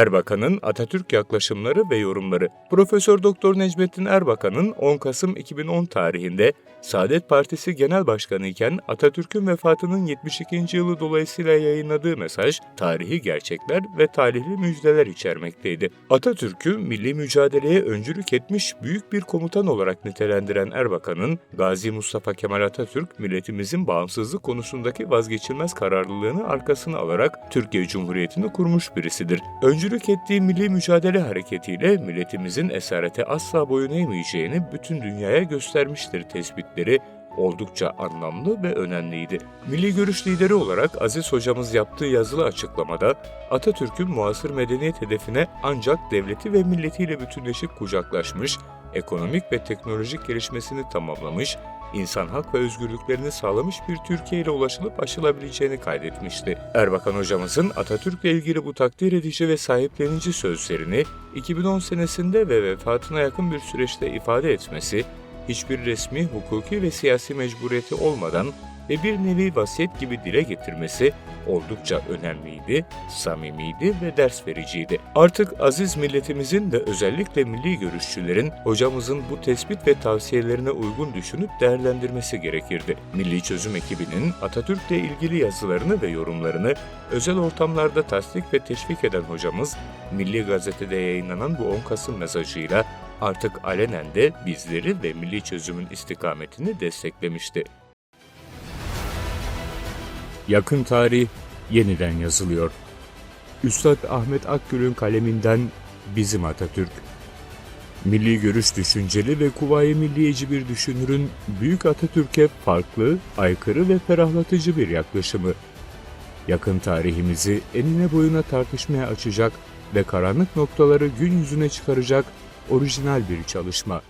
Erbakan'ın Atatürk yaklaşımları ve yorumları. Profesör Doktor Necmettin Erbakan'ın 10 Kasım 2010 tarihinde Saadet Partisi Genel Başkanı iken Atatürk'ün vefatının 72. yılı dolayısıyla yayınladığı mesaj, tarihi gerçekler ve talihli müjdeler içermekteydi. Atatürk'ü milli mücadeleye öncülük etmiş büyük bir komutan olarak nitelendiren Erbakan'ın, Gazi Mustafa Kemal Atatürk, milletimizin bağımsızlık konusundaki vazgeçilmez kararlılığını arkasına alarak Türkiye Cumhuriyeti'ni kurmuş birisidir. Öncülük ettiği milli mücadele hareketiyle milletimizin esarete asla boyun eğmeyeceğini bütün dünyaya göstermiştir tespitleri oldukça anlamlı ve önemliydi. Milli görüş lideri olarak Aziz hocamız yaptığı yazılı açıklamada Atatürk'ün muasır medeniyet hedefine ancak devleti ve milletiyle bütünleşip kucaklaşmış, ekonomik ve teknolojik gelişmesini tamamlamış, insan hak ve özgürlüklerini sağlamış bir Türkiye ile ulaşılıp aşılabileceğini kaydetmişti. Erbakan hocamızın Atatürk'le ilgili bu takdir edici ve sahiplenici sözlerini 2010 senesinde ve vefatına yakın bir süreçte ifade etmesi, hiçbir resmi, hukuki ve siyasi mecburiyeti olmadan ve bir nevi vasiyet gibi dile getirmesi oldukça önemliydi, samimiydi ve ders vericiydi. Artık aziz milletimizin ve özellikle milli görüşçülerin hocamızın bu tespit ve tavsiyelerine uygun düşünüp değerlendirmesi gerekirdi. Milli Çözüm ekibinin Atatürk'le ilgili yazılarını ve yorumlarını özel ortamlarda tasdik ve teşvik eden hocamız, Milli Gazete'de yayınlanan bu 10 Kasım mesajıyla artık alenen de bizleri ve milli çözümün istikametini desteklemişti. Yakın tarih yeniden yazılıyor. Üstad Ahmet Akgül'ün kaleminden Bizim Atatürk. Milli görüş düşünceli ve kuvayi milliyeci bir düşünürün Büyük Atatürk'e farklı, aykırı ve ferahlatıcı bir yaklaşımı. Yakın tarihimizi enine boyuna tartışmaya açacak ve karanlık noktaları gün yüzüne çıkaracak orijinal bir çalışma.